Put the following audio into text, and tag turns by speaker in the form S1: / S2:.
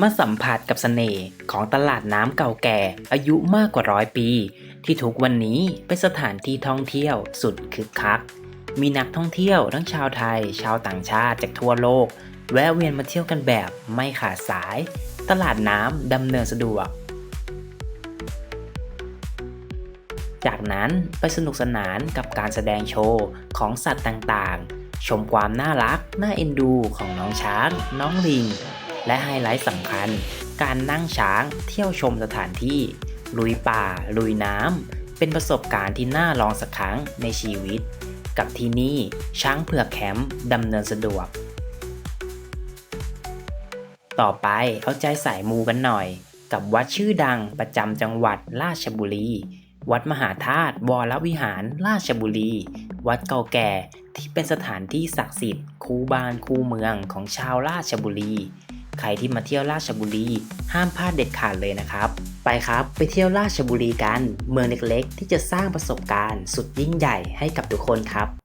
S1: มาสัมผัสกับเสน่ห์ของตลาดน้ำเก่าแก่ อายุมากกว่าร้อยปี ที่ทุกวันนี้เป็นสถานที่ท่องเที่ยวสุดคึกคัก มีนักท่องเที่ยวทั้งชาวไทย ชาวต่างชาติจากทั่วโลก แวะเวียนมาเที่ยวกันแบบไม่ขาดสาย ตลาดน้ำดำเนินสะดวก จากนั้นไปสนุกสนานกับการแสดงโชว์ของสัตว์ต่างๆ ชมความน่ารัก น่าเอ็นดูของน้องช้าง น้องลิง และไฮไลท์สำคัญ การนั่งช้างเที่ยวชมสถานที่ ลุยป่า ลุยน้ำ เป็นประสบการณ์ที่น่าลองสักครั้งในชีวิต กับที่นี่ช้างเผือกแคมป์ดำเนินสะดวก ต่อไปเอาใจสายมูกันหน่อย กับวัดชื่อดังประจำจังหวัดราชบุรีวัดมหาธาตุวรวิหารราชบุรี วัดเก่าแก่ที่เป็นสถานที่ศักดิ์สิทธิ์ คู่บ้านคู่เมืองของชาวราชบุรี ใครที่มาเที่ยวราชบุรี ห้ามพลาดเด็ดขาดเลยนะครับ ไปครับไปเที่ยวราชบุรีกัน เมืองเล็กๆ ที่จะสร้างประสบการณ์ สุดยิ่งใหญ่ให้กับทุกคนครับ